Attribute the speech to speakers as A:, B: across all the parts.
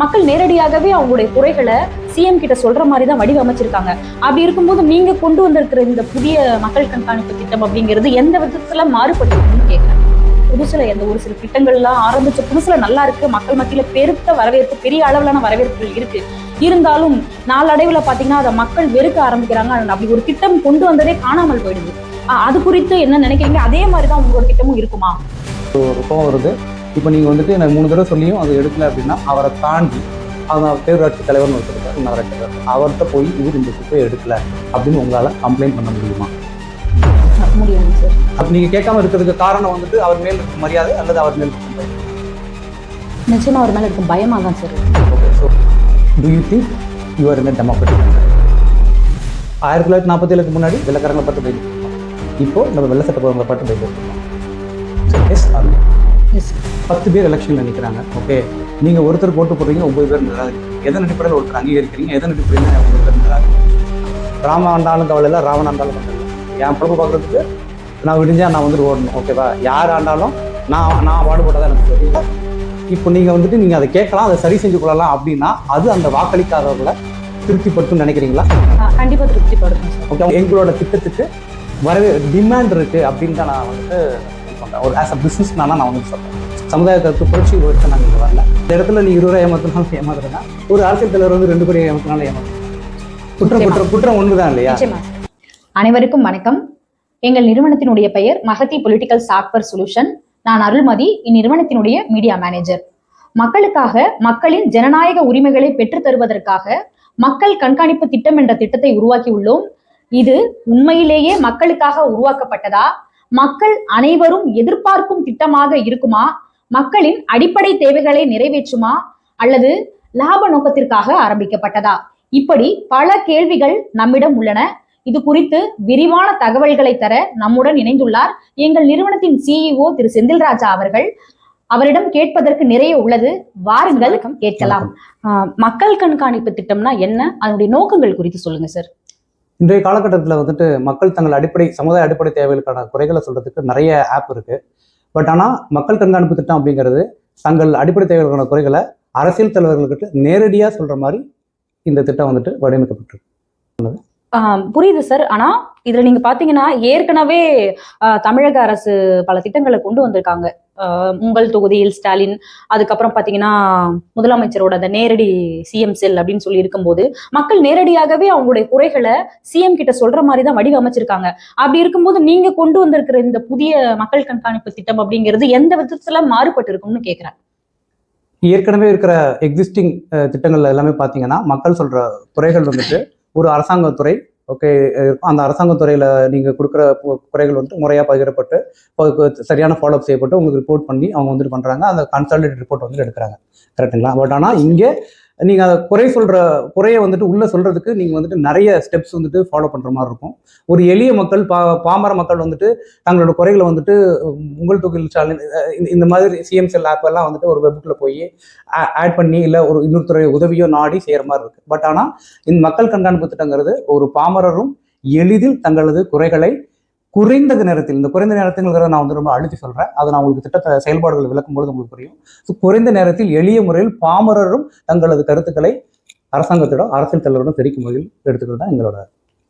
A: மக்கள் நேரடியாகவே அவங்களுடைய குறைகளை சிஎம் கிட்ட சொல்ற மாதிரி தான் வடிவமைச்சிருக்காங்க. அப்படி இருக்கும்போது நீங்க கொண்டு வந்திருக்கிற இந்த புதிய மக்கள் கண்காணிப்பு திட்டம் அப்படிங்கிறது எந்த விதத்துல மாறுபட்டிருக்குன்னு கேட்கிறேன் புதுசுல எந்த ஒரு சில திட்டங்கள்லாம் ஆரம்பிச்ச புதுசுல நல்லா இருக்கு. மக்கள் மத்தியில பெருத்த வரவேற்பு பெரிய அளவிலான வரவேற்புகள் இருக்கு. இருந்தாலும் நாளடைவுல பாத்தீங்கன்னா அதை மக்கள் வெறுக்க ஆரம்பிக்கிறாங்க. அப்படி ஒரு திட்டம் கொண்டு வந்ததே காணாமல் போயிடுது. அது குறித்து என்ன நினைக்கிறீங்க? அதே மாதிரி தான் உங்களோட திட்டமும் இருக்குமா?
B: ஒரு கோவம் வருது. இப்போ நீங்கள் வந்துட்டு நான் மூணு தடவை சொல்லியும் அது எடுக்கல அப்படின்னா அவரை தாண்டி அவங்க பேரூராட்சி தலைவர்னு வச்சிருக்காரு நகராட்சி தலைவர் அவர்கிட்ட போய் இவர் இந்த குப்பையை எடுக்கல அப்படின்னு உங்களால் கம்ப்ளைண்ட் பண்ண முடியுமா?
A: சார்.
B: அப்போ நீங்கள் கேட்காம இருக்கிறதுக்கு காரணம் வந்துட்டு அவர் மேல் இருக்கும் மரியாதை அல்லது அவர் மேல் இருக்கும் பயம்?
A: நிச்சயமா அவர் மேல இருக்கும் பயமா தான் sir
B: okay so do you think you're in democratic ஆயிரத்தி தொள்ளாயிரத்தி நாற்பத்தேழுக்கு முன்னாடி வெள்ளக்காரங்களை பார்த்து பயந்து இப்போ நம்ம வெள்ள சட்டப்பவங்களை பார்த்து பயந்து எஸ் ஆர்
A: எஸ்
B: பத்து பேர் எலெக்ஷனில் நிற்கிறாங்க ஓகே நீங்கள் ஒருத்தர் ஓட்டு போடுறீங்க ஒன்பது பேர் நிராகரிக்கிறீங்க எதன் அடிப்படையில் ஒருத்தர் அங்கீகரிக்கிறீங்க எதன் அடிப்படையில் ஒன்பது பேர் நிராகரிக்கிறீங்க ராம ஆண்டாலும் கவலை இல்லை ராவன் ஆண்டாலும் கவலை என் பொழப்பு பார்க்குறதுக்கு நான் விடிஞ்சா நான் வந்துட்டு ஓடணும் ஓகேவா யார் ஆண்டாலும் நான் நான் பாடுபட்டதான் எனக்கு தெரியும். இப்போ நீங்கள் வந்துட்டு நீங்கள் அதை கேட்கலாம் அதை சரி செஞ்சு கொள்ளலாம் அப்படின்னா அது அந்த வாக்களிக்காதவர்களை திருப்திப்படுத்தும் நினைக்கிறீங்களா?
A: கண்டிப்பா திருப்திப்படுத்தும்
B: ஓகே எங்களோட திட்டத்துக்கு வரவே டிமாண்ட் இருக்கு அப்படின்னு தான் நான் வந்துட்டு. ஒரு ஆஸ் அ பிஸ்னஸ் நான் வந்து சொல்றேன். சமுதாய கருத்து புரட்சி ஒழிச்சு நாங்கள் இங்கே வரல. இந்த இடத்துல நீ இருபது ரூபாய் ஏமாத்தினாலும் ஏமாத்துறேன்னா ஒரு அரசியல் தலைவர் வந்து ரெண்டு பேரும் ஏமாத்தினாலும் ஏமாத்துறேன் குற்றம். குற்றம் குற்றம் ஒன்று தான் இல்லையா.
A: அனைவருக்கும் வணக்கம். எங்கள் நிறுவனத்தினுடைய பெயர் மகதி பொலிட்டிக்கல் சாஃப்ட்வேர் சொல்யூஷன் நான் அருள்மதி இந்நிறுவனத்தினுடைய மீடியா மேனேஜர் மக்களுக்காக மக்களின் ஜனநாயக உரிமைகளை பெற்றுத் தருவதற்காக மக்கள் கண்காணிப்பு திட்டம் என்ற திட்டத்தை உருவாக்கி உள்ளோம் இது உண்மையிலேயே மக்களுக்காக உருவாக்கப்பட்டதா? மக்கள் அனைவரும் எதிர்பார்க்கும் திட்டமாக இருக்குமா? மக்களின் அடிப்படை தேவைகளை நிறைவேற்றுமா அல்லது லாப நோக்கத்திற்காக ஆரம்பிக்கப்பட்டதா? இப்படி பல கேள்விகள் நம்மிடம் உள்ளன. இது குறித்து விரிவான தகவல்களை தர நம்முடன் இணைந்துள்ளார் எங்கள் நிறுவனத்தின் சிஇஓ திரு செந்தில்ராஜா அவர்கள். அவரிடம் கேட்பதற்கு நிறைய உள்ளது. வாருங்கள் கேட்கலாம். ஆஹ் மக்கள் கண்காணிப்பு திட்டம்னா என்ன? அதனுடைய நோக்கங்கள் குறித்து சொல்லுங்க சார்.
B: இன்றைய காலகட்டத்தில் வந்துட்டு மக்கள் தங்கள் அடிப்படை சமுதாய அடிப்படை தேவைகளுக்கான குறைகளை சொல்றதுக்கு நிறைய ஆப் இருக்கு. பட் ஆனால் மக்கள் கண்காணிப்பு திட்டம் அப்படிங்கிறது தங்கள் அடிப்படை தேவைகளுக்கான குறைகளை அரசியல் தலைவர்கள்கிட்ட நேரடியாக சொல்கிற மாதிரி இந்த திட்டம் வந்துட்டு வடிவமைக்கப்பட்டிருக்கு.
A: ஆஹ் புரியுது சார். ஆனா இதுல நீங்க பாத்தீங்கன்னா ஏற்கனவே தமிழக அரசு பல திட்டங்களை கொண்டு வந்திருக்காங்க. உங்கள் தொகுதியில் ஸ்டாலின் அதுக்கப்புறம் பார்த்தீங்கன்னா முதலமைச்சரோட அந்த நேரடி சிஎம் செல் அப்படின்னு சொல்லி இருக்கும்போது மக்கள் நேரடியாகவே அவங்களுடைய குறைகளை சிஎம் கிட்ட சொல்ற மாதிரி தான் வடிவமைச்சிருக்காங்க. அப்படி இருக்கும்போது நீங்க கொண்டு வந்திருக்கிற இந்த புதிய மக்கள் கண்காணிப்பு திட்டம் அப்படிங்கிறது எந்த விதத்துல மாறுபட்டு இருக்கும்னு கேக்குறேன்.
B: ஏற்கனவே இருக்கிற எக்ஸிஸ்டிங் திட்டங்கள் எல்லாமே பார்த்தீங்கன்னா மக்கள் சொல்ற குறைகள் வந்துட்டு ஒரு அரசாங்கத்துறை ஓகே இருக்கும். அந்த அரசாங்கத்துறையில் நீங்கள் கொடுக்குற குறைகள் வந்துட்டு முறையாக பகிரப்பட்டு சரியான ஃபாலோ சரியான ஃபாலோஅப் செய்யப்பட்டு உங்களுக்கு ரிப்போர்ட் பண்ணி அவங்க வந்துட்டு பண்ணுறாங்க அந்த கன்சல்டேட் ரிப்போர்ட் வந்துட்டு எடுக்கிறாங்க. கரெக்டுங்களா பட் ஆனால் இங்கே நீங்கள் அதை குறை சொல்கிற குறையை வந்துட்டு உள்ளே சொல்கிறதுக்கு நீங்கள் வந்துட்டு நிறைய ஸ்டெப்ஸ் வந்துட்டு ஃபாலோ பண்ணுற மாதிரி இருக்கும். ஒரு எளிய மக்கள் பா பாமர மக்கள் வந்துட்டு தங்களோட குறைகளை வந்துட்டு உங்கள் தொகையில் ஸ்டாலின் இந்த- இந்த மாதிரி சிஎம்சிஎல் ஆப்பெல்லாம் ஆப் எல்லாம் வந்துட்டு ஒரு வெப்புக்குள்ள போய் ஆட் பண்ணி இல்லை ஒரு இன்னொருத்துறை உதவியோ நாடி செய்கிற மாதிரி இருக்குது பட் ஆனால் இந்த மக்கள் கண்காணிப்பு திட்டங்கிறது ஒரு பாமரரும் எளிதில் தங்களது குறைகளை குறைந்த நேரத்தில் இந்த குறைந்த நேரத்துங்கிறத நான் வந்து ரொம்ப அழுத்தி சொல்றேன். அதை நான் உங்களுக்கு திட்டத்தை செயல்பாடுகள் விளக்கும்பொழுது உங்களுக்கு புரியும். ஸோ குறைந்த நேரத்தில் எளிய முறையில் பாமரரும் தங்களது கருத்துக்களை அரசாங்கத்திடம் அரசியல் தலைவரிடம் தெரிவிக்கும் வகையில் எடுத்துக்கிறது தான் எங்களோட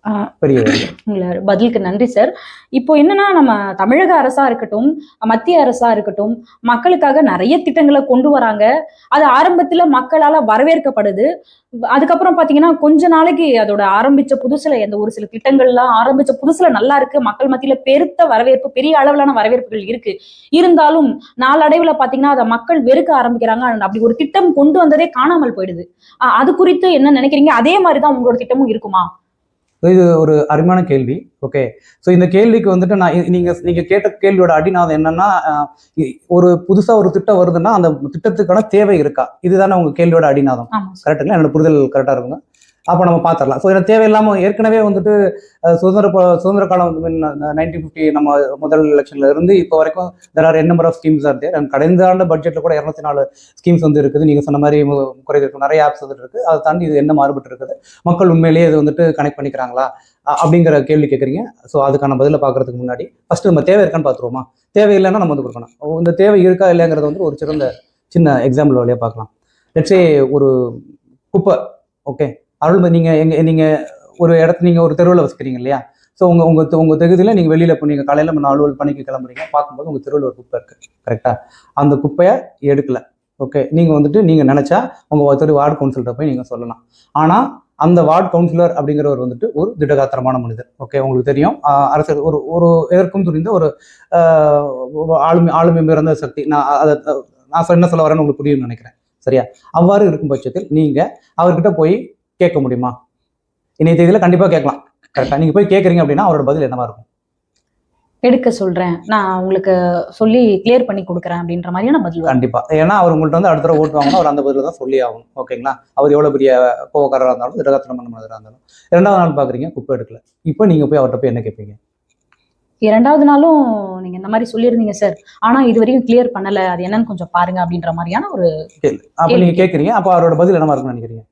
A: பதிலுக்கு நன்றி சார் இப்போ என்னன்னா நம்ம தமிழக அரசா இருக்கட்டும் மத்திய அரசா இருக்கட்டும் மக்களுக்காக நிறைய திட்டங்களை கொண்டு வராங்க. அது ஆரம்பத்துல மக்களால வரவேற்கப்படுது. அதுக்கப்புறம் பாத்தீங்கன்னா கொஞ்ச நாளைக்கு அதோட ஆரம்பிச்ச புதுசுல எந்த ஒரு சில திட்டங்கள்லாம் ஆரம்பிச்ச புதுசுல நல்லா இருக்கு. மக்கள் மத்தியில பெருத்த வரவேற்பு பெரிய அளவிலான வரவேற்புகள் இருக்கு. இருந்தாலும் நாளடைவுல பாத்தீங்கன்னா அதை மக்கள் வெறுக்க ஆரம்பிக்கிறாங்க. அப்படி ஒரு திட்டம் கொண்டு வந்ததே காணாமல் போயிடுது. அது குறித்து என்ன நினைக்கிறீங்க? அதே மாதிரிதான் உங்களோட திட்டமும் இருக்குமா?
B: இது ஒரு அருமையான கேள்வி. ஓகே ஸோ இந்த கேள்விக்கு வந்துட்டு நான் இ- நீங்க நீங்க கேட்ட கேள்வியோட அடிநாதம் என்னன்னா ஒரு புதுசா ஒரு திட்டம் வருதுன்னா அந்த திட்டத்துக்கான தேவை இருக்கா? இதுதானே உங்க கேள்வியோட அடிநாதம். கரெக்டுங்களா என்னோட புரிதல் கரெக்டாக இருக்குங்க அப்போ நம்ம பார்த்துடலாம் ஸோ எனக்கு தேவையில்லாமல் ஏற்கனவே வந்துட்டு சுதந்திர சுதந்திர காலம் நைன்டீன் ஃபிஃப்டி நம்ம முதல் எலெக்ஷன்ல இருந்து இப்போ வரைக்கும் there are n number of schemes are there கடந்த ஆண்டு பட்ஜெட்டில் கூட இரநூத்தி நாலு ஸ்கீம்ஸ் வந்து இருக்குது. நீங்கள் சொன்ன மாதிரி மு- நிறைய ஆப்ஸ் வந்துட்டு இருக்கு. அதை தாண்டி இது என்ன மாறுபட்டு இருக்குது? மக்கள் உண்மையிலேயே இது வந்துட்டு கனெக்ட் பண்ணிக்கிறாங்களா? அப்படிங்கிற கேள்வி கேட்குறீங்க. ஸோ அதுக்கான பதிலை பார்க்கறதுக்கு முன்னாடி ஃபர்ஸ்ட் நம்ம தேவை இருக்கான்னு பார்த்துருவோமா? தேவை இல்லைன்னா நம்ம வந்து கொடுக்கணும். இந்த தேவை இருக்கா இல்லைங்கிறது வந்து ஒரு சிறந்த சின்ன எக்ஸாம்பிள் வழியாக பார்க்கலாம். லெட்ஸே ஒரு குப்பை ஓகே அருள்மதி நீங்கள் எங்கள் நீங்கள் ஒரு இடத்துல நீங்கள் ஒரு தெருவில் வசிக்கிறீங்க இல்லையா? ஸோ உங்கள் உங்கள் உங்கள் தகுதியில் தொகுதியில் வெளியில் வெளியில இப்போ நீங்க நம்ம அலுவல் பணிக்கு கிளம்புறீங்க. பார்க்கும்போது உங்கள் தெருவில் ஒரு குப்பை இருக்குது கரெக்டாக அந்த குப்பையை எடுக்கலை. ஓகே நீங்கள் வந்துட்டு நீங்கள் நினச்சா உங்கள் தெரு வார்டு கவுன்சிலர்கிட்ட போய் நீங்கள் சொல்லலாம். ஆனால் அந்த வார்டு கவுன்சிலர் அப்படிங்கிறவர் வந்துட்டு ஒரு திடகாத்திரமான மனிதர். ஓகே உங்களுக்கு தெரியும். ஆஹ் அரசு ஒரு ஒரு எதற்கும் துணிந்த ஒரு ஆளுமை ஆளுமை பிறந்த சக்தி. நான் அதை நான் சொ- என்ன சொல்ல வரேன்னு உங்களுக்கு புரியும்னு நினைக்கிறேன். சரியா? அவ்வாறு இருக்கும் பட்சத்தில் நீங்கள் அவர்கிட்ட போய் கேட்க முடியுமா? இன்னைய தேதியில கண்டிப்பா கேட்கலாம். கரெக்டா நீங்க போய் கேட்குறீங்க அப்படின்னா அவரோட பதில் என்னவா இருக்கும்?
A: எடுக்க சொல்றேன். நான் உங்களுக்கு சொல்லி கிளியர் பண்ணி கொடுக்குறேன் அப்படின்ற மாதிரியான பதில் வரும்.
B: கண்டிப்பா. ஏன்னா அவர் உங்கள்ட்ட வந்து அடுத்த தடவை ஓட்டு வாங்கணும் அவர் அந்த பதில தான் சொல்லி ஆகணும். ஓகேங்களா? அவர் எவ்வளவு பெரிய கோவக்காரராக இருந்தாலும் திடகாத்திரம் பண்ண மனிதராக இருந்தாலும். இரண்டாவது நாள் பாக்குறீங்க குப்பை எடுக்கல. இப்போ நீங்க போய் அவர்கிட்ட போய் என்ன கேட்பீங்க?
A: இரண்டாவது நாளும் நீங்க இந்த மாதிரி சொல்லியிருந்தீங்க சார் ஆனா இது வரைக்கும் கிளியர் பண்ணல. அது என்னன்னு கொஞ்சம் பாருங்க அப்படின்ற மாதிரியான ஒரு
B: அப்ப நீங்க கேட்குறீங்க. அப்ப அவரோட பதில் என்னவா இருக்கும்னு நினைக்கிறீங்க?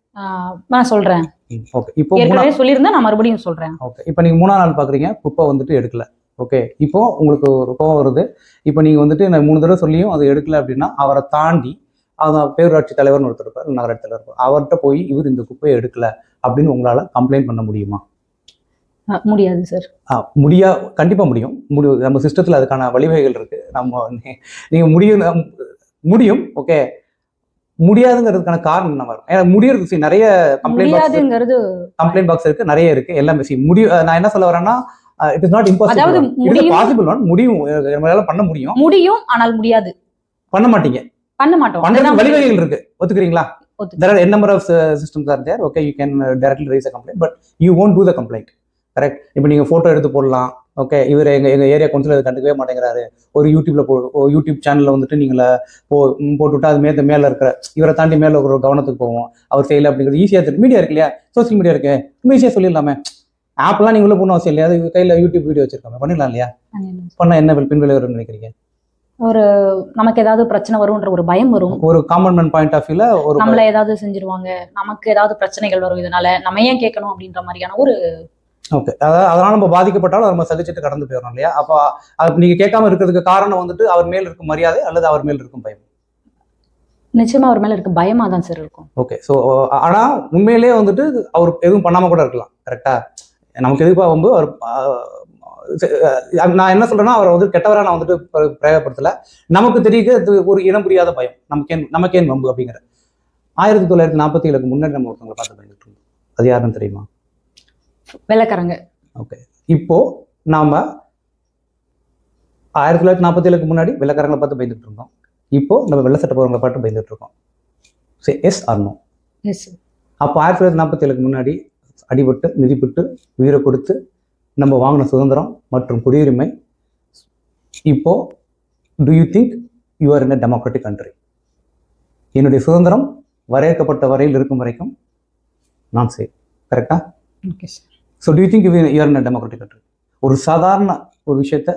A: நான் சொல்றேன்.
B: ஓகே இப்போ
A: ஏற்கனவே சொல்லியிருந்தேன் நான் மறுபடியும் சொல்றேன்.
B: ஓகே இப்போ நீங்கள் மூணாம் நாள் பார்க்குறீங்க குப்பை வந்துட்டு எடுக்கல. ஓகே இப்போ உங்களுக்கு ஒரு கோவம் வருது. இப்போ நீங்கள் வந்துட்டு நான் மூணு தடவை சொல்லியும் அது எடுக்கல அப்படின்னா அவரை தாண்டி அந்த பேரூராட்சி தலைவர்னு ஒருத்தர் இருப்பார் நகராட்சி தலைவர் அவர்கிட்ட போய் இவர் இந்த குப்பையை எடுக்கல அப்படின்னு உங்களால் கம்ப்ளைண்ட் பண்ண முடியுமா?
A: முடியாது சார்
B: ஆ, முடியா கண்டிப்பாக முடியும். முடியும் நம்ம சிஸ்டத்தில் அதுக்கான வழிவகைகள் இருக்கு. நம்ம நீங்கள் முடியும் முடியும் ஓகே முடியாதுங்கிறதுக்கான காரணம் என்ன வரும் ஏன்னா முடியறது நிறைய கம்ப்ளைண்ட் பாக்ஸ் கம்ப்ளைண்ட் பாக்ஸ் இருக்கு. நிறைய இருக்கு. எல்லாமே முடியும் நான் என்ன சொல்ல வரேன்னா it is not impossible. Possible one முடியும். நம்மளால பண்ண முடியும்.
A: முடியும் ஆனால் முடியாது.
B: பண்ண மாட்டீங்க.
A: பண்ண மாட்டோம். அதுதான்
B: வழிவகைகள் இருக்கு. ஒத்துக்கிறீங்களா? there are n number of uh, systems are there. Okay you can uh, directly raise a complaint but you won't do the complaint. இப்போ நீங்க போட்டோ எடுத்து போடலாம். ஓகே இவர் எங்க எங்க ஏரியா கவுன்சிலர் அதை கண்டுக்கவே மாட்டேங்கிறாரு. ஒரு யூடியூப்ல போ ஒரு யூடியூப் சேனல்ல வந்துட்டு நீங்கள போ போட்டுவிட்டா அது மேல மேல இருக்கிற இவரை தாண்டி மேல ஒரு கவனத்துக்கு போவோம். அவர் செய்யல அப்படிங்கிறது ஈஸியா இருக்கு மீடியா இருக்கு இல்லையா? சோசியல் மீடியா இருக்கு. ரொம்ப ஈஸியா சொல்லிடலாமே. ஆப்லாம் நீங்க உள்ள போகணும் அவசியம் இல்லையா? அது கையில யூடியூப் வீடியோ வச்சிருக்காங்க. பண்ணிடலாம் இல்லையா? பண்ண என்ன வில்- பின் விளைவு வரும்னு நினைக்கிறீங்க
A: நமக்கு ஏதாவது பிரச்சனை வரும்ன்ற ஒரு பயம் வரும்.
B: ஒரு காமன் மேன் பாயிண்ட் ஆஃப் வியூல ஒரு
A: நம்மள ஏதாவது செஞ்சிருவாங்க. நமக்கு ஏதாவது பிரச்சனைகள் வரும். இதனால நம்ம ஏன் கேட்கணும் அப்படின்ற மாதிரியான ஒரு
B: ஓகே அதாவது அதனால நம்ம பாதிக்கப்பட்டாலும் நம்ம சகிச்சுட்டு கடந்து போயிடணும் இல்லையா? அப்போ அது நீங்க கேட்காம இருக்கிறதுக்கு காரணம் வந்துட்டு அவர் மேல் இருக்கும் மரியாதை அல்லது அவர் மேல் இருக்கும் பயம்?
A: நிச்சயமா அவர் மேல இருக்க பயமா தான் சார் இருக்கும்.
B: ஓகே ஸோ ஆனா உண்மையிலேயே வந்துட்டு அவர் எதுவும் பண்ணாம கூட இருக்கலாம். கரெக்டா நமக்கு எதுப்பா வந்து அவர் நான் என்ன சொல்றேன்னா அவரை வந்து கெட்டவரா நான் வந்துட்டு பிர- பிரயோகப்படுத்தல. நமக்கு தெரியுது ஒரு இனம் புரியாத பயம். நமக்கு ஏன் நமக்கு ஏன் வம்பு அப்படிங்கிற. ஆயிரத்தி தொள்ளாயிரத்தி நாற்பத்தி ஏழுக்கு முன்னாடி நம்ம ஒருத்தவங்களை பார்த்து பயந்துட்டு இருந்தோம். அது யாருன்னு தெரியுமா?
A: வெள்ளக்காரங்க.
B: ஓகே இப்போ நாம ஆயிரத்தி தொள்ளாயிரத்தி நாற்பத்தி ஏழுக்கு முன்னாடி வெள்ளக்காரங்களை பார்த்து பயந்துட்டு இருந்தோம். இப்போ நம்ம வெள்ளை சட்டை போறவங்களை பார்த்து பயந்துட்டு இருக்கோம். சரி எஸ் ஆர்னோ
A: எஸ்
B: அப்போ ஆயிரத்தி தொள்ளாயிரத்தி நாற்பத்தி ஏழுக்கு முன்னாடி அடிபட்டு மிதிப்பட்டு உயிரை கொடுத்து நம்ம வாங்கின சுதந்திரம் மற்றும் குடியுரிமை. இப்போ do you think you are in a democratic country என்னுடைய சுதந்திரம் வரையறுக்கப்பட்ட வரையில் இருக்கும் வரைக்கும் நான் சேஃப் கரெக்டா
A: okay sir
B: so do you think you are in democratic country ஒரு சாதாரண ஒரு விஷயத்த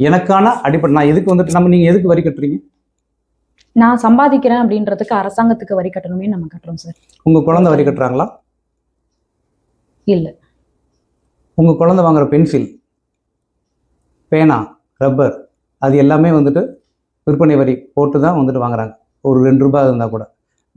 B: எனக்கான அடிப்படை நான் எதுக்கு வந்துட்டு நம்ம நீங்கள் எதுக்கு வரி கட்டுறீங்க?
A: நான் சம்பாதிக்கிறேன் அப்படின்றதுக்கு அரசாங்கத்துக்கு வரி கட்டணுமே நம்ம கட்டுறோம் சார்
B: உங்கள் குழந்தை வரி கட்டுறாங்களா?
A: இல்ல.
B: உங்கள் குழந்தை வாங்குற பென்சில் பேனா ரப்பர் அது எல்லாமே வந்துட்டு விற்பனை வரி போட்டு தான் வந்துட்டு வாங்குறாங்க. ஒரு ரெண்டு ரூபாய் இருந்தால் கூட.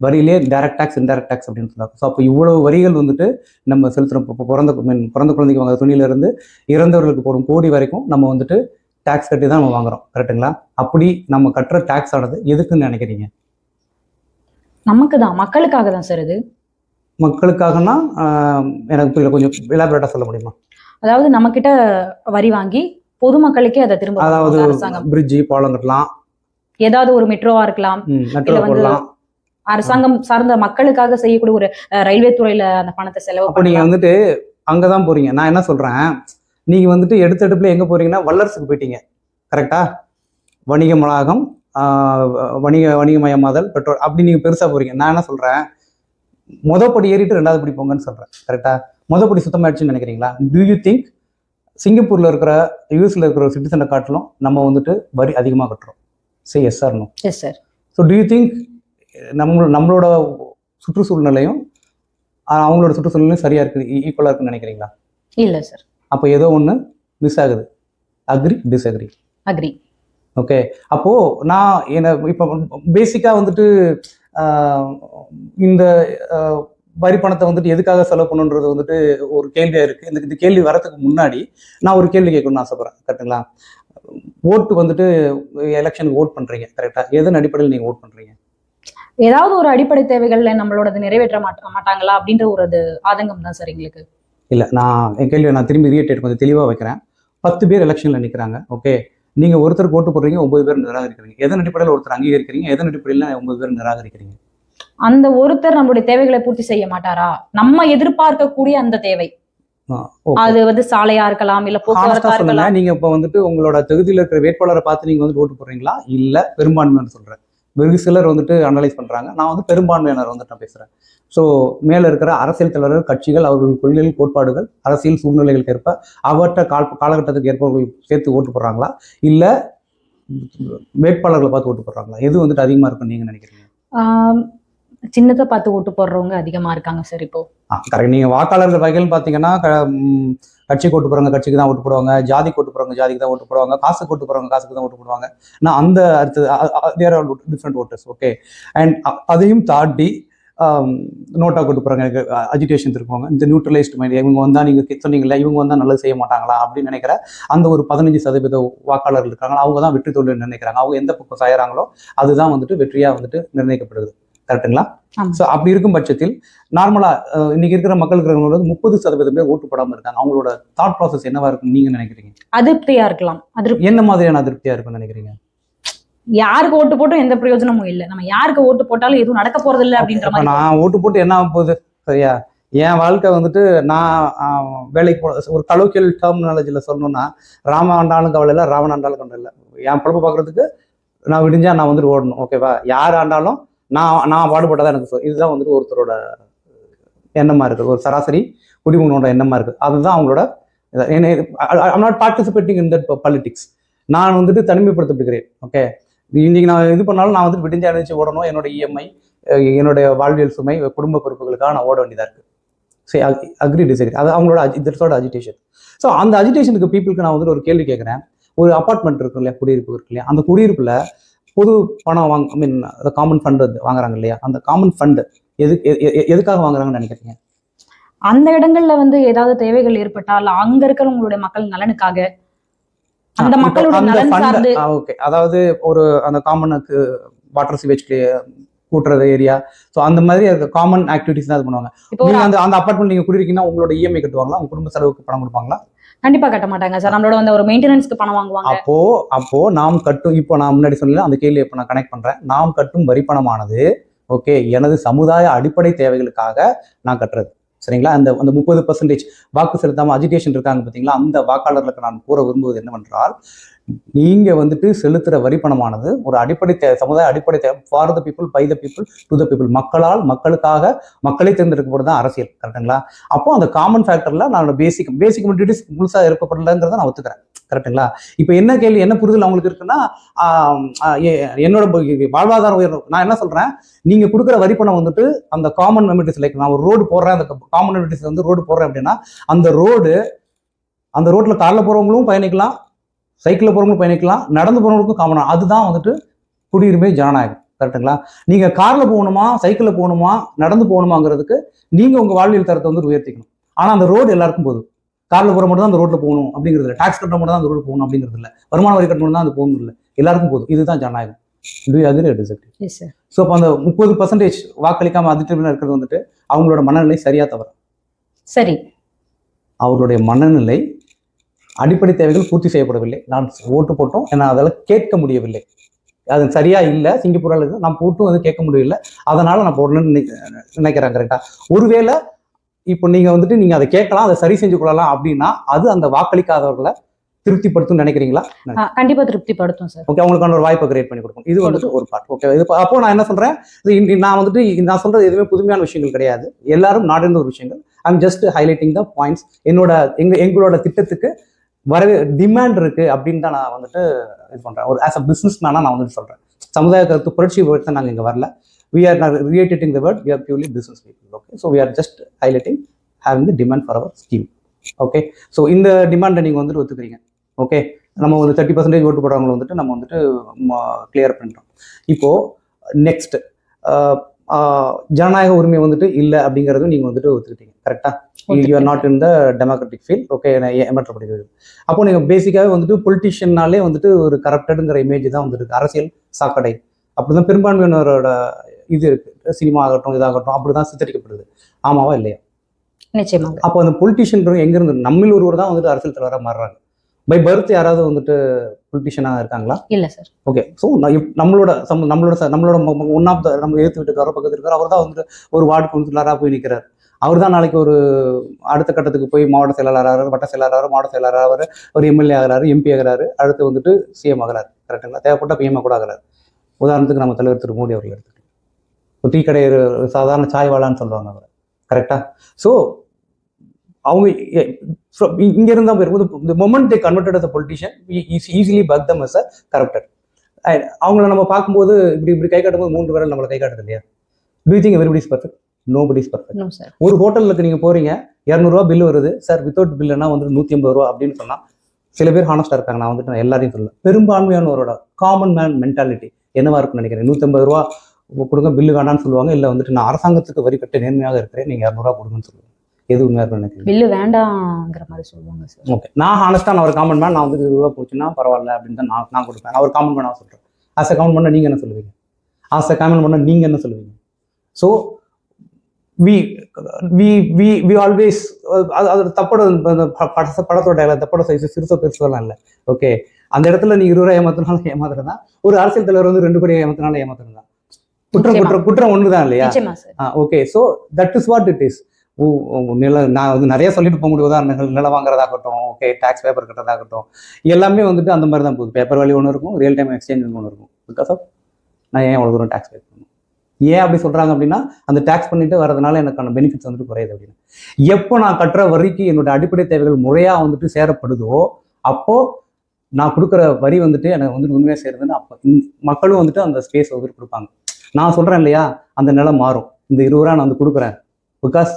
B: வரியிலே டைரக்ட் டேக்ஸ் இன்டைரக்ட் டேக்ஸ் அப்படின்னு சொல்லுவாங்க ஸோ அப்போ இவ்வளவு வரிகள் வந்துட்டு நம்ம செலுத்துகிறோம் இப்போ பிறந்த mean, பிறந்த குழந்தைக்கு வாங்குற துணியிலேருந்து இறந்தவர்களுக்கு போடும் கோடி வரைக்கும் நம்ம வந்துட்டு டேக்ஸ் கட்டி தான் நம்ம வாங்குறோம். கரெக்ட்டுங்களா அப்படி நம்ம கட்டுற டேக்ஸ் ஆனது எதுக்குன்னு நினைக்கிறீங்க?
A: நமக்கு தான் மக்களுக்காக தான் சார் இது.
B: மக்களுக்காகனா எனக்கு புரியல கொஞ்சம் எலாபரேட்டாக சொல்ல முடியுமா?
A: அதாவது நம்ம கிட்ட வரி வாங்கி பொதுமக்களுக்கே அதை திரும்ப
B: அதாவது பிரிட்ஜி பாலம் கட்டலாம்.
A: ஏதாவது ஒரு மெட்ரோவா இருக்கலாம்
B: மெட்ரோ போடலாம்.
A: அரசாங்கம் சார்ந்த மக்களுக்காக செய்யக்கூடிய ஒரு ரயில்வே துறையில அந்த பணத்தை செலவு
B: அப்போ நீங்க வந்துட்டு அங்கதான் போறீங்க. நான் என்ன சொல்றேன்? நீங்க வந்துட்டு எடுத்த எடுப்புல எங்க போறீங்கன்னா வல்லரசுக்கு போயிட்டீங்க. கரெக்டா? வணிக ஆஹ் வணிக வணிகமயமாதல் பெட்ரோல் அப்படி நீங்க பெருசா போறீங்க. நான் என்ன சொல்றேன்? முத படி ஏறிட்டு ரெண்டாவது படி போங்கன்னு சொல்றேன். கரெக்டா? முத படி சுத்தமாயிடுச்சுன்னு நினைக்கிறீங்களா? Do you திங்க் சிங்கப்பூர்ல இருக்கிற யூஎஸ்ல இருக்கிற சிட்டிசனை காட்டிலும் நம்ம வந்துட்டு வரி அதிகமாக கட்டுறோம். சரி yes sir
A: yes sir
B: so do you think நம்ம நம்மளோட சுற்றுச்சூழ்நிலையும் அவங்களோட சுற்றுச்சூழ்நிலையும் சரியா இருக்கு ஈக்குவலாக இருக்குன்னு நினைக்கிறீங்களா?
A: இல்ல சார்
B: அப்போ ஏதோ ஒன்று மிஸ் ஆகுது. அக்ரி டிஸ்அக்ரி
A: அக்ரி
B: ஓகே அப்போ நான் என்ன இப்போ பேசிக்காக வந்துட்டு இந்த வரி பணத்தை வந்துட்டு எதுக்காக செலவு பண்ணுன்றது வந்துட்டு ஒரு கேள்வியா இருக்கு. இந்த இந்த கேள்வி வரதுக்கு முன்னாடி நான் ஒரு கேள்வி கேட்கணும்னு ஆசைப்படுறேன். கரெக்டுங்களா ஓட்டு வந்துட்டு எலெக்ஷனுக்கு ஓட் பண்றீங்க கரெக்டா எதன் அடிப்படையில் நீங்க ஓட் பண்றீங்க?
A: ஏதாவது ஒரு அடிப்படை தேவைகள்ல நம்மளோடது நிறைவேற்ற மாட்ட மாட்டாங்களா அப்படின்ற ஒரு அது ஆதங்கம் தான் சார் எங்களுக்கு.
B: இல்ல நான் என் கேள்வியை நான் திரும்பி ரீட்டேட் கொஞ்சம் தெளிவா வைக்கிறேன். பத்து பேர் எலெக்ஷன்ல நிக்கிறாங்க ஓகே நீங்க ஒருத்தருக்கு ஓட்டு போடுறீங்க ஒன்பது பேர் நிராகரிக்கிறீங்க. எதன் அடிப்படையில் ஒருத்தர் அங்கீகரிக்கிறீங்க எதன் அடிப்படையில் ஒன்பது பேர் நிராகரிக்கிறீங்க?
A: அந்த ஒருத்தர் நம்மளுடைய தேவைகளை பூர்த்தி செய்ய மாட்டாரா? நம்ம எதிர்பார்க்கக்கூடிய அந்த தேவை. அது வந்து சாலையா இருக்கலாம் இல்ல போக்குவரத்தா இருக்கலாம்.
B: நீங்க இப்ப வந்துட்டு உங்களோட தொகுதியில இருக்கிற வேட்பாளரை பார்த்து நீங்க வந்து ஓட்டு போடுறீங்களா? இல்ல பெரும்பான்மையான சொல்றேன். வெகு சிலர் வந்துட்டு அனலைஸ் பண்ணுறாங்க நான் வந்து பெரும்பான்மையினர் வந்துட்டு நான் பேசுகிறேன் ஸோ மேலே இருக்கிற அரசியல் தலைவர்கள் கட்சிகள் அவர்கள் கொள்கைகள் கோட்பாடுகள் அரசியல் சூழ்நிலைகளுக்கு ஏற்ப அவற்ற கால காலகட்டத்துக்கு ஏற்பவர்கள் சேர்த்து ஓட்டு போடுறாங்களா? இல்லை வேட்பாளர்களை பார்த்து ஓட்டு போடுறாங்களா? எது வந்துட்டு அதிகமாக இருக்கும்னு நீங்க நினைக்கிறீங்க?
A: சின்னதை பார்த்து ஓட்டு போடுறவங்க அதிகமாக இருக்காங்க சார் இப்போ.
B: கரெக்ட் நீங்கள் வாக்காளர்கள் வகைகள் பார்த்தீங்கன்னா க- ம், கட்சிக்கு ஓட்டு கட்சிக்கு தான் ஓட்டு போடுவாங்க. ஜாதிக்கு ஓட்டு போகிறவங்க ஜாதிக்கு தான் ஓட்டு போடுவாங்க. காசுக்கு ஓட்டு போகிறவங்க காசுக்கு தான் ஓட்டு போடுவாங்க. நான் அந்த அடுத்து there are different voters okay and அதையும் தாண்டி நோட்டாக கொண்டு போகிறாங்க எனக்கு அஜிடேஷன் இருக்குவாங்க இந்த நியூட்ரலைஸ்ட் மைண்ட் இவங்க வந்தால் நீங்கள் சொன்னீங்களே இவங்க வந்தால் நல்லது செய்ய மாட்டாங்களா அப்படின்னு நினைக்கிற அந்த ஒரு பதினஞ்சு சதவீத வாக்காளர்கள் இருக்காங்க. அவங்க தான் வெற்றி தோல்வி நிர்ணயிக்கிறாங்க அவங்க எந்த பக்கம் சாயறாங்களோ அதுதான் வந்துட்டு வெற்றியாக வந்துட்டு நிர்ணயிக்கப்படுது. கரெக்ட்டுங்களா
A: ஆமா.
B: ஸோ அப்படி இருக்கும் பட்சத்தில் நார்மலா அஹ், இன்னைக்கு இருக்கிற மக்களுக்கு இருக்கிறவங்க வந்து முப்பது சதவீதம் பேர் ஓட்டு போடாம இருக்காங்க. அவங்களோட தாட் ப்ராசஸ் என்னவா இருக்குன்னு நீங்க நினைக்கிறீங்க?
A: அதிருப்தியா இருக்கலாம். அதிருப்தி
B: என்ன மாதிரியான அதிருப்தியா இருக்கும்னு நினைக்கிறீங்க?
A: யாருக்கு ஓட்டு போட்டும் எந்த பிரயோஜனமும் இல்ல. நம்ம யாருக்கு ஓட்டு போட்டாலும் எதுவும் நடக்க போறது இல்ல அப்படின்ற
B: அப்ப
A: மாதிரி.
B: நான் ஓட்டு போட்டு என்ன ஆக போகுது? சரியா? என் வாழ்க்கை வந்துட்டு நான் வேலைக்கு போ ஒரு கலோக்கியல் டெர்மினாலஜியில் சொல்லணும்னா ராம ஆண்டாலும் கவலை இல்லை ராவண ஆண்டாலும் கவலை இல்லை. என் பழப்பு பார்க்கறதுக்கு நான் விடிஞ்சா நான் வந்துட்டு ஓடணும். ஓகேவா யார் ஆண்டாலும் நான் நான் பாடுபட்டதான் எனக்கு சொ- இதுதான் வந்துட்டு ஒருத்தரோட எண்ணமாக இருக்குது ஒரு சராசரி குடிமகனோட எண்ணமாக இருக்குது அதுதான் அவங்களோட I'm not participating in that politics நான் வந்துட்டு தனிமைப்படுத்தப்படுகிறேன். ஓகே இன்றைக்கி நான் இது பண்ணாலும் நான் வந்துட்டு விடிஞ்சு அணிச்சு ஓடணும். என்னோட இஎம்ஐ என்னுடைய வாழ்வியல் சுமை குடும்ப பொறுப்புகளுக்காக நான் ஓட வேண்டியதாக இருக்குது சரி அக்ரி டிசைட் அது அவங்களோட தட்ஸோட அஜிடேஷன் ஸோ அந்த அஜிடேஷனுக்கு பீப்புளுக்கு நான் வந்துட்டு ஒரு கேள்வி கேட்குறேன் ஒரு அப்பார்ட்மெண்ட் இருக்கு இல்லையா? குடியிருப்பு இருக்கு இல்லையா? அந்த குடியிருப்பில் பொது பணம் வாங்க ஐ மீன் காமன் ஃபண்ட் வாங்குறாங்க இல்லையா? அந்த காமன் ஃபண்ட் எது எதுக்காக வாங்குறாங்கன்னு நினைக்கிறீங்க?
A: அந்த இடங்கள்ல வந்து ஏதாவது தேவைகள் ஏற்பட்டால் அங்க இருக்கிறவங்களுடைய மக்கள் நலனுக்காக அந்த
B: இப்போ
A: மக்களோட
B: அந்த
A: நலன் சார்ந்து
B: ஓகே அதாவது ஒரு அந்த காமனுக்கு வாட்டர் சிவேஜ் கூட்டுறது ஏரியா ஸோ அந்த மாதிரி காமன் ஆக்டிவிட்டிஸ் தான் இது பண்ணுவாங்க. நீங்க அந்த அந்த அப்பார்ட்மெண்ட் நீங்க குடியிருக்கீங்கன்னா உங்களோட இஎம்ஐ கட்டுவாங்களா? உங்க குடும்ப செலவுக்கு பணம் கொடுப்பாங்களா?
A: கண்டிப்பா கட்ட மாட்டாங்க சார். நம்மளோட வந்து ஒரு மெயின்டெனன்ஸ்க்கு பணம் வாங்குவாங்க.
B: அப்போ அப்போ நாம் கட்டும் இப்போ நான் முன்னாடி சொன்னல அந்த கேள்வி இப்போ நான் கனெக்ட் பண்றேன். நாம் கட்டும் வரி பணமானது ஓகே எனது சமுதாய அடிப்படை தேவைகளுக்காக நான் கட்டுறது. சரிங்களா? அந்த அந்த முப்பது பர்சன்டேஜ் வாக்கு செலுத்தாமல் அஜிடேஷன் இருக்காங்க பார்த்தீங்களா அந்த வாக்காளர்களுக்கு நான் கூற விரும்புவது என்னவென்றால் நீங்கள் வந்துட்டு செலுத்துகிற வரி பணமானது ஒரு அடிப்படை தே சமுதாய அடிப்படை தேவை for the people by the people to the people மக்களால் மக்களுக்காக மக்களை தேர்ந்தெடுக்கப்படுறது தான் அரசியல் கரெக்ட்டுங்களா அப்போ அந்த காமன் ஃபேக்டரில் நான் பேசிக் பேசிக் கம்யூனிட்டிஸ் முழுசாக இருக்கப்படலங்கிறத நான் ஒத்துக்கிறேன். கரெக்ட்டுங்களா இப்போ என்ன கேள்வி என்ன புரிதல் அவங்களுக்கு இருக்குன்னா என்னோட வாழ்வாதாரம் உயர்வு. நான் என்ன சொல்றேன்? நீங்க கொடுக்குற வரி பணம் வந்துட்டு அந்த காமன் கம்யூனிட்டிஸ் லைக் நான் ஒரு ரோடு போடுறேன் அந்த காமன் கம்யூனிட்டிஸ் வந்து ரோடு போடுறேன் அப்படின்னா அந்த ரோடு அந்த ரோட்ல காரில் போறவங்களும் பயணிக்கலாம் சைக்கிளில் போறவங்களும் பயணிக்கலாம் நடந்து போறவங்களுக்கும் காமனா அதுதான் வந்துட்டு குடியுரிமை ஜனநாயகம். கரெக்ட்டுங்களா நீங்க கார்ல போகணுமா சைக்கிளில் போகணுமா நடந்து போகணுமாங்கிறதுக்கு நீங்க உங்க வாழ்வியல் தரத்தை வந்து உயர்த்திக்கணும். ஆனா அந்த ரோடு எல்லாருக்கும் போதும். கார்ல போற மட்டும் தான் அந்த ரோட்ல போகணும் அப்படிங்கிறது இல்லை. டாக்ஸ் கட்ட மட்டும் தான் அந்த ரோடு போகணும் அப்படிங்கிறது இல்லை. வருமான வரி கட்டணும் தான் அது போகணும் இல்லை. எல்லாருக்கும் போதும். இதுதான் ஜனநாயகம். To agree disagree. ஸோ அப்போ அந்த முப்பது பர்சன்டேஜ் வாக்களிக்காம அதிர்ஷ்டம் இருக்கிறது வந்துட்டு அவங்களோட மனநிலை சரியா தவறு?
A: சரி.
B: அவர்களுடைய மனநிலை அடிப்படை தேவைகள் பூர்த்தி செய்யப்படவில்லை. நான் ஓட்டு போட்டோம். ஏன்னா அதெல்லாம் கேட்க முடியவில்லை. அது சரியா இல்லை சிங்கப்பூரால இருக்கு நான் போட்டும் வந்து கேட்க முடியல அதனால நான் போடணும்னு நினை- நினைக்கிறேன் கரெக்டா ஒருவேளை இப்போ நீங்க வந்துட்டு நீங்க அதை கேட்கலாம் அதை சரி செஞ்சு கொள்ளலாம் அப்படின்னா அது அந்த வாக்களிக்காதவர்களை திருப்திப்படுத்தும் நினைக்கிறீங்களா?
A: ஆ, கண்டிப்பா திருப்திப்படுத்தும் சார்.
B: ஓகே அவங்களுக்கான ஒரு வாய்ப்பை கிரியேட் பண்ணி கொடுக்கும். இது வந்துட்டு ஒரு பார்ட் ஓகே இது அப்போ நான் என்ன சொல்றேன்? இது நான் வந்துட்டு நான் சொல்றது எதுவுமே புதுமையான விஷயங்கள் கிடையாது. எல்லாரும் நாடறிந்த ஒரு விஷயங்கள். I'm just highlighting the points என்னோட எங்க எங்களோட திட்டத்துக்கு வர டிமாண்ட் இருக்கு அப்படின்னு தான் நான் வந்துட்டு இது பண்றேன். ஒரு ஆஸ் அ பிசினஸ் மேனா நான் வந்துட்டு சொல்றேன். சமுதாய கருத்து புரட்சி நாங்கள் இங்கே வரல. We are relating the word we are purely business people okay so we are just highlighting having the demand for our scheme okay so இந்த டிமாண்டை நீங்கள் வந்துட்டு ஒத்துக்கிறீங்க ஓகே நம்ம வந்து தேர்ட்டி பர்சன்டேஜ் ஓட்டு போடுறவங்களை வந்துட்டு நம்ம வந்துட்டு கிளியர் பண்ணிட்டோம். இப்போ நெக்ஸ்ட் ஜனநாயக உரிமை வந்துட்டு இல்லை அப்படிங்கிறதும் நீங்கள் வந்துட்டு ஒத்துக்கிட்டீங்க கரெக்டா you are not in the democratic field okay ஏமாற்றப்படுகிறது அப்போ நீங்கள் பேசிக்காகவே வந்துட்டு பொலிட்டிஷியன்னாலே வந்துட்டு ஒரு கரப்டடுங்கிற இமேஜ் தான் வந்துருக்கு அரசியல் சாக்கடை. அப்படிதான் பெரும்பான்மையினரோட இது இருக்கு. சினிமா ஆகட்டும் இதாகட்டும் அப்படிதான் சித்தரிக்கப்படுது. ஆமாவா இல்லையா?
A: நிச்சயமாக
B: அப்போ அந்த பொலிட்டிஷியன் எங்கிருந்து நம்மில் ஒருவர் தான் வந்துட்டு அரசியல் தலைவராக மாறுறாங்க பை பர்த் யாராவது வந்துட்டு பொலிட்டிஷியனாக இருக்காங்களா?
A: இல்ல சார்
B: ஓகே ஸோ நம்மளோட சம் நம்மளோட நம்மளோட ஒன் ஆஃப் த நம்ம எழுத்து வீட்டுக்காரோ பக்கத்து இருக்காரோ அவர் தான் வந்துட்டு ஒரு வார்டு கவுன்சிலராக போய் நிற்கிறார் அவர் தான் நாளைக்கு ஒரு அடுத்த கட்டத்துக்கு போய் மாவட்ட செயலாளராக வட்ட செயலாளராக மாவட்ட செயலாளராக ஒரு எம்எல்ஏ ஆகிறாரு எம்பி ஆகிறாரு அடுத்து வந்துட்டு சிஎம் ஆகிறாரு. கரெக்டுங்களா தேவைப்பட்ட பிஎம் கூட ஆகிறாரு. உதாரணத்துக்கு நம்ம தலைவர் திரு மோடி அவர்கள் எடுத்துக்கலாம். டீ கடை சாதாரண சாய் வாலான்னு சொல்லுவாங்க அவர். கரெக்டா ஸோ அவங்க இங்க இருந்தா போயிருக்கும் இந்த moment they converted as politician easily pick them as a corrupted அவங்கள நம்ம பார்க்கும்போது இப்படி இப்படி கை காட்டும்போது மூன்று பேரை நம்மளை கை காட்டுது இல்லையா? Do think everybody's perfect nobody's perfect ஒரு ஹோட்டலுக்கு நீங்க போறீங்க இரநூறுவா பில் வருது சார் வித்தவுட் பில்லுனா வந்துட்டு நூற்றி ஐம்பது ரூபா அப்படின்னு சொன்னா சில பேர் ஹானஸ்டா இருக்காங்க நான் வந்துட்டு நான் எல்லாரையும் சொல்லல. பெரும்பான்மையானவரோட காமன் மேன் மென்டாலிட்டி என்னவா இருக்குன்னு நினைக்கிறேன் நூற்றம்பது ரூபா கொடுங்க பில்லு வேண்டாம்னு சொல்லுவாங்க. இல்லை வந்துட்டு நான் அரசாங்கத்துக்கு வரி கட்ட நேர்மையாக இருக்கிறேன். நீங்க இரநூறுவா கொடுங்கன்னு சொல்லுவாங்க எது உண்மையாக நினைக்கிறேன்
A: பில்லு வேண்டாங்கிற மாதிரி சொல்லுவாங்க சார்
B: ஓகே நான் ஹானஸ்டாக நான் ஒரு காமன் மேன் நான் வந்து இருபது ரூபா போச்சுன்னா பரவாயில்ல அப்படின்னு தான் நான் நான் கொடுப்பேன். நான் ஒரு காமன் மேனாக சொல்கிறேன் ஆஸ் அ காமன் பண்ண நீங்கள் என்ன சொல்லுவீங்க? ஆஸ் அ காமன் பண்ண நீங்கள் என்ன சொல்லுவீங்க? So we we we we always அது அது தப்போட படத்தோட dialogue, தப்போட சைஸ் சிறுசோ பெருசோலாம் இல்லை. ஓகே அந்த இடத்துல நீ இருபது ரூபா ஏமாத்தினாலும் ஏமாத்துறதா? ஒரு அரசியல் தலைவர் வந்து ரெண்டு கோடி ஏமாத்தினாலும் ஏமாத்துறதா? குற்றம். குற்றம் குற்றம் ஒன்று தான் இல்லையா okay so that is what it is நில நான் வந்து நிறைய சொல்லிட்டு போக முடியும். உதாரணங்கள் நிலம் வாங்குறதாகட்டும் ஓகே டேக்ஸ் பேப்பர் கட்டுறதாகட்டும். எல்லாமே வந்துட்டு அந்த மாதிரி தான் போகுது. பேப்பர் வேல்யூ ஒன்று இருக்கும் ரியல் டைம் எக்ஸ்சேஞ்ச் ஒன்று இருக்கும். பிகாஸ் ஆஃப் நான் ஏன் அவ்வளோ தூரம் டேக்ஸ் பே பண்ணணும்? ஏன் அப்படி சொல்றாங்க அப்படின்னா அந்த டேக்ஸ் பண்ணிட்டு வரதுனால எனக்கான பெனிஃபிட்ஸ் வந்துட்டு குறையுது அப்படின்னு. எப்போ நான் கட்டுற வரிக்கு என்னோட அடிப்படை தேவைகள் முறையா வந்துட்டு சேரப்படுதோ அப்போ நான் கொடுக்குற வரி வந்துட்டு எனக்கு வந்துட்டு உண்மையாக சேருதுன்னு அப்போ மக்களும் வந்துட்டு அந்த ஸ்பேஸ் வந்துட்டு கொடுப்பாங்க. நான் சொல்றேன் இல்லையா? அந்த நிலம் மாறும். இந்த இருபது ரூபா நான் வந்து கொடுக்குறேன். பிகாஸ்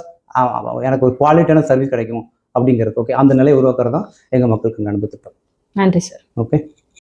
B: எனக்கு ஒரு குவாலிட்டியான சர்வீஸ் கிடைக்கும் அப்படிங்கிறது ஓகே அந்த நிலையை உருவாக்குறது தான் எங்கள் மக்களுக்கு அனுபவ திட்டம்.
A: நன்றி சார்
B: ஓகே